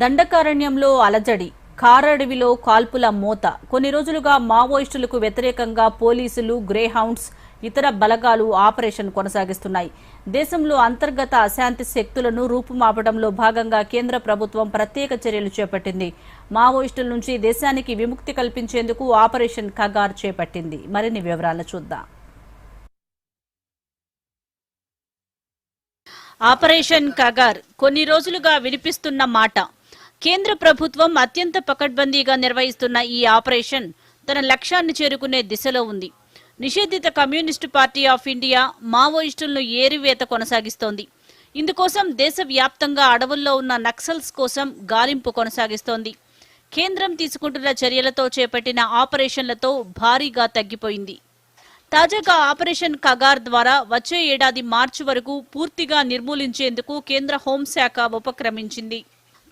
దండకారణ్యంలో అలజడి కారడవిలో కాల్పుల మోత. కొన్ని రోజులుగా మావోయిస్టులకు వ్యతిరేకంగా పోలీసులు గ్రేహౌండ్స్ ఇతర బలగాలు ఆపరేషన్ కొనసాగిస్తున్నాయి. దేశంలో అంతర్గత అశాంతి శక్తులను రూపుమాపడంలో భాగంగా కేంద్ర ప్రభుత్వం ప్రత్యేక చర్యలు చేపట్టింది. మావోయిస్టుల నుంచి దేశానికి విముక్తి కల్పించేందుకు ఆపరేషన్ కగార్ చేపట్టింది. మరిన్ని వివరాలు చూద్దాం. ఆపరేషన్ కగార్ కొన్ని రోజులుగా వినిపిస్తున్న మాట కేంద్ర ప్రభుత్వం అత్యంత పకడ్బందీగా నిర్వహిస్తున్న ఈ ఆపరేషన్ తన లక్ష్యాన్ని చేరుకునే దిశలో ఉంది. నిషేధిత కమ్యూనిస్టు పార్టీ ఆఫ్ ఇండియా మావోయిస్టులను ఏరివేత కొనసాగిస్తోంది. ఇందుకోసం దేశవ్యాప్తంగా అడవుల్లో ఉన్న నక్సల్స్ కోసం గాలింపు కొనసాగిస్తోంది. కేంద్రం తీసుకుంటున్న చర్యలతో చేపట్టిన ఆపరేషన్లతో భారీగా తగ్గిపోయింది. తాజాగా ఆపరేషన్ కగార్ ద్వారా వచ్చే ఏడాది మార్చి వరకు పూర్తిగా నిర్మూలించేందుకు కేంద్ర హోంశాఖ ఉపక్రమించింది.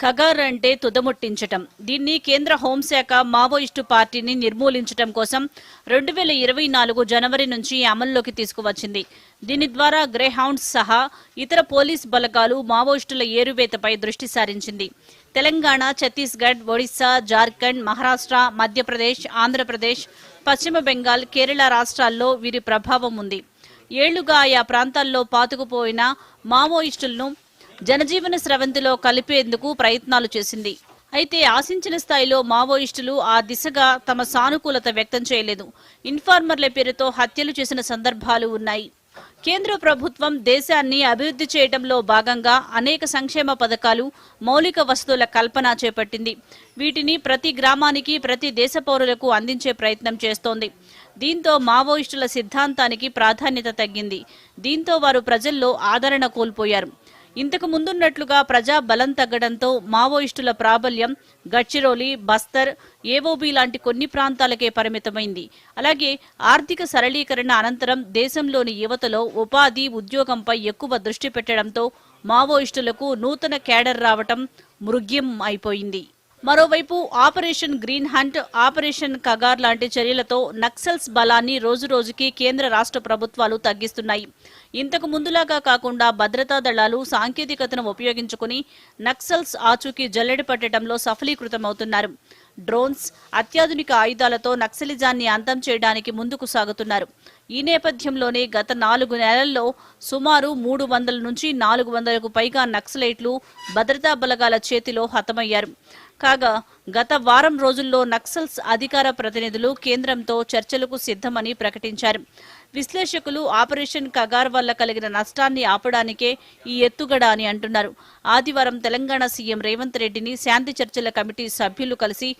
ఖగార్ అంటే తుదముట్టించటం. దీన్ని కేంద్ర హోంశాఖ మావోయిస్టు పార్టీని నిర్మూలించటం కోసం రెండు వేల ఇరవై నాలుగు జనవరి నుంచి అమల్లోకి తీసుకువచ్చింది. దీని ద్వారా గ్రేహౌండ్స్ సహా ఇతర పోలీస్ బలగాలు మావోయిస్టుల ఏరువేతపై దృష్టి సారించింది. తెలంగాణ ఛత్తీస్గఢ్ ఒడిశా జార్ఖండ్ మహారాష్ట్ర మధ్యప్రదేశ్ ఆంధ్రప్రదేశ్ పశ్చిమ బెంగాల్ కేరళ రాష్ట్రాల్లో వీరి ప్రభావం ఉంది. ఏళ్ళుగా ఆయా ప్రాంతాల్లో పాతుకుపోయిన మావోయిస్టులను జనజీవన స్రవంతిలో కలిపేందుకు ప్రయత్నాలు చేసింది. అయితే ఆశించిన స్థాయిలో మావోయిస్టులు ఆ దిశగా తమ సానుకూలత వ్యక్తం చేయలేదు. ఇన్ఫార్మర్ల పేరుతో హత్యలు చేసిన సందర్భాలు ఉన్నాయి. కేంద్ర ప్రభుత్వం దేశాన్ని అభివృద్ధి చేయడంలో భాగంగా అనేక సంక్షేమ పథకాలు మౌలిక వసతుల కల్పన చేపట్టింది. వీటిని ప్రతి గ్రామానికి ప్రతి దేశ పౌరులకు అందించే ప్రయత్నం చేస్తోంది. దీంతో మావోయిస్టుల సిద్ధాంతానికి ప్రాధాన్యత తగ్గింది. దీంతో వారు ప్రజల్లో ఆదరణ కోల్పోయారు. ఇంతకు ముందున్నట్లుగా ప్రజా బలం తగ్గడంతో మావోయిస్టుల ప్రాబల్యం గడ్చిరోలి బస్తర్ ఏవోబీ లాంటి కొన్ని ప్రాంతాలకే పరిమితమైంది. అలాగే ఆర్థిక సరళీకరణ అనంతరం దేశంలోని యువతలో ఉపాధి ఉద్యోగంపై ఎక్కువ దృష్టి పెట్టడంతో మావోయిస్టులకు నూతన కేడర్ రావటం మృగ్యం అయిపోయింది. మరోవైపు operation green hunt operation Kagar లాంటి చర్యలతో నక్సల్స్ బలాన్ని రోజురోజుకి కేంద్ర రాష్ట్ర ప్రభుత్వాలు తగ్గిస్తున్నాయి. ఇంతకు ముందులాగా కాకుండా భద్రతా దళాలు సాంకేతికతను ఉపయోగించుకుని నక్సల్స్ ఆచూకీ జల్లెడ పట్టడంలో సఫలీకృతమవుతున్నారు. డ్రోన్స్ అత్యాధునిక ఆయుధాలతో నక్సలిజాన్ని అంతం చేయడానికి ముందుకు సాగుతున్నారు. ఈ నేపథ్యంలోనే గత నాలుగు నెలల్లో సుమారు మూడు వందల నుంచి నాలుగు వందలకు పైగా నక్సలైట్లు భద్రతా బలగాల చేతిలో హతమయ్యారు. కాగా గత వారం రోజుల్లో నక్సల్స్ అధికార ప్రతినిధులు కేంద్రంతో చర్చలకు సిద్ధమని ప్రకటించారు. విశ్లేషకులు ఆపరేషన్ కగార్ వల్ల కలిగిన నష్టాన్ని ఆపడానికే ఈ ఎత్తుగడ అని అంటున్నారు. ఆదివారం తెలంగాణ సీఎం రేవంత్ రెడ్డిని శాంతి చర్చల కమిటీ సభ్యులు కలిసి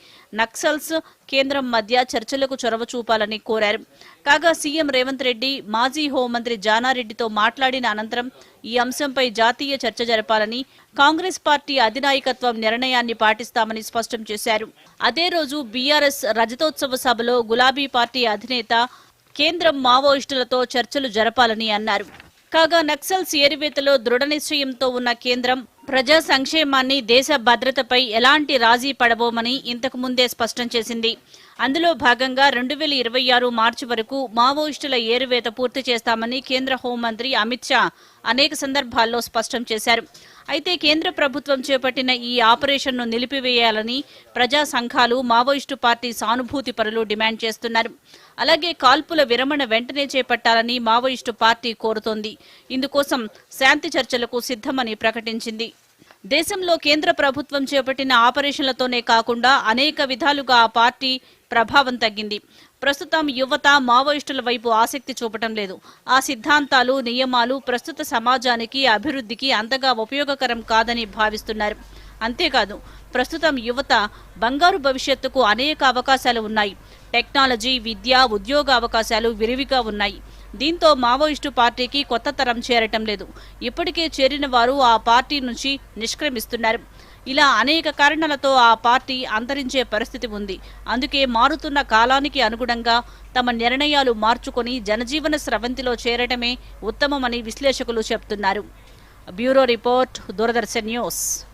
నక్సల్స్ కేంద్రం మధ్య చర్చలకు చొరవ చూపాలని కోరారు. కాగా సీఎం రేవంత్ రెడ్డి మాజీ హోంమంత్రి జానారెడ్డితో మాట్లాడిన అనంతరం ఈ అంశంపై జాతీయ చర్చ జరపాలని కాంగ్రెస్ పార్టీ అధినాయకత్వం నిర్ణయాన్ని పాటిస్తామని స్పష్టం చేశారు. అదే రోజు బీఆర్ఎస్ రజతోత్సవ సభలో గులాబీ పార్టీ అధినేత కేంద్రం మావోయిస్టులతో చర్చలు జరపాలని అన్నారు. కాగా నక్సల్స్ ఏరివేతలో దృఢ నిశ్చయంతో ఉన్న కేంద్రం ప్రజా సంక్షేమాన్ని దేశ భద్రతపై ఎలాంటి రాజీ పడబోమని ఇంతకు ముందే స్పష్టం చేసింది. అందులో భాగంగా రెండు వేల ఇరవై ఆరు మార్చి వరకు మావోయిస్టుల ఏరువేత పూర్తి చేస్తామని కేంద్ర హోంమంత్రి అమిత్ షా అనేక సందర్భాల్లో స్పష్టం చేశారు. అయితే కేంద్ర ప్రభుత్వం చేపట్టిన ఈ ఆపరేషన్ను నిలిపివేయాలని ప్రజా సంఘాలు మావోయిస్టు పార్టీ సానుభూతి పరులు డిమాండ్ చేస్తున్నారు. అలాగే కాల్పుల విరమణ వెంటనే చేపట్టాలని మావోయిస్టు పార్టీ కోరుతోంది. ఇందుకోసం శాంతి చర్చలకు సిద్ధమని ప్రకటించింది. దేశంలో కేంద్ర ప్రభుత్వం చేపట్టిన ఆపరేషన్లతోనే కాకుండా అనేక విధాలుగా ఆ పార్టీ ప్రభావం తగ్గింది. ప్రస్తుతం యువత మావోయిస్టుల వైపు ఆసక్తి చూపటం లేదు. ఆ సిద్ధాంతాలు నియమాలు ప్రస్తుత సమాజానికి అభివృద్ధికి అంతగా ఉపయోగకరం కాదని భావిస్తున్నారు. అంతేకాదు ప్రస్తుతం యువత బంగారు భవిష్యత్తుకు అనేక అవకాశాలు ఉన్నాయి. టెక్నాలజీ విద్య ఉద్యోగ అవకాశాలు విరివిగా ఉన్నాయి. దీంతో మావోయిస్టు పార్టీకి కొత్త తరం చేరటం లేదు. ఇప్పటికే చేరిన వారు ఆ పార్టీ నుంచి నిష్క్రమిస్తున్నారు. ఇలా అనేక కారణాలతో ఆ పార్టీ అంతరించే పరిస్థితి ఉంది. అందుకే మారుతున్న కాలానికి అనుగుణంగా తమ నిర్ణయాలు మార్చుకొని జనజీవన స్రవంతిలో చేరటమే ఉత్తమమని విశ్లేషకులు చెప్తున్నారు. Bureau report Doordarshan news.